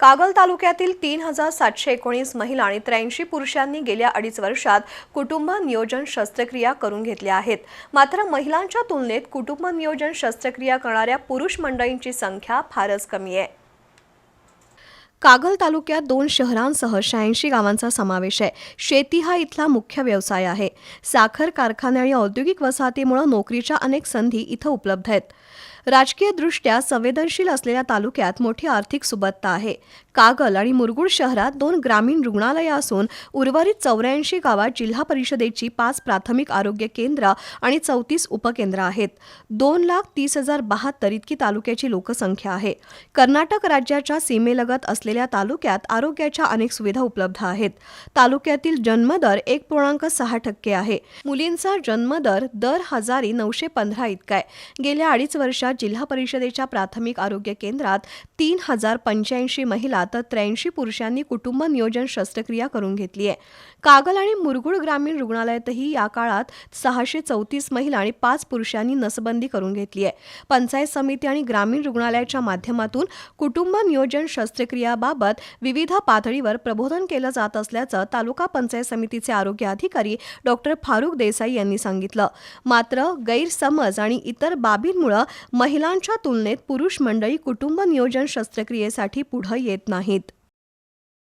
कागल तालुक्यातील तीन हजार सातशे एकोणीस महिला आणि त्र्याऐंशी पुरुषांनी गेल्या अडीच वर्षात कुटुंब नियोजन शस्त्रक्रिया करून घेतल्या आहेत. मात्र महिलांच्या तुलनेत कुटुंब नियोजन शस्त्रक्रिया करणाऱ्या पुरुष मंडळींची संख्या फारच कमी आहे. कागल तालुक्यात दोन शहरांसह शहाऐंशी गावांचा समावेश आहे. शेती हा इथला मुख्य व्यवसाय आहे. साखर कारखाने आणि औद्योगिक वसाहतीमुळे नोकरीच्या अनेक संधी इथं उपलब्ध आहेत. राजकीयदृष्ट्या संवेदनशील असलेल्या तालुक्यात मोठी आर्थिक सुबत्ता आहे. कागल आणि मुरगुड शहरात दोन ग्रामीण रुग्णालयं असून उर्वरित चौऱ्याऐंशी गावात जिल्हा परिषदेची पाच प्राथमिक आरोग्य केंद्र आणि चौतीस उपकेंद्र आहेत. दोन लाख तीस हजार बहात्तर इतकी तालुक्याची लोकसंख्या आहे. कर्नाटक राज्याच्या सीमेलगत असलेल्या तालुक्यात आरोग्याच्या अनेक सुविधा उपलब्ध आहेत. तालुक्यातील जन्मदर एक पूर्णांक सहा टक्के आहे. मुलींचा जन्मदर दर हजारी नऊशे पंधरा इतका आहे. गेल्या अडीच वर्षात जिल्हा परिषदेच्या प्राथमिक आरोग्य केंद्रात तीन हजार पंच्याऐंशी महिला तर त्र्याऐंशी पुरुषांनी कुटुंब नियोजन शस्त्रक्रिया करून घेतली आहे. कागल आणि मुरगुड ग्रामीण रुग्णालयातही या काळात सहाशे चौतीस महिला आणि पाच पुरुषांनी नसबंदी करून घेतली आहे. पंचायत समिती आणि ग्रामीण रुग्णालयाच्या माध्यमातून कुटुंब नियोजन शस्त्रक्रिया याबाबत विविध पातळीवर प्रबोधन केलं जात असल्याचं तालुका पंचायत समितीचे आरोग्य अधिकारी डॉक्टर फारुख देसाई यांनी सांगितलं. मात्र गैरसमज आणि इतर बाबींमुळे महिलांच्या तुलनेत पुरुष मंडळी कुटुंब नियोजन शस्त्रक्रियेसाठी पुढे येत नाहीत.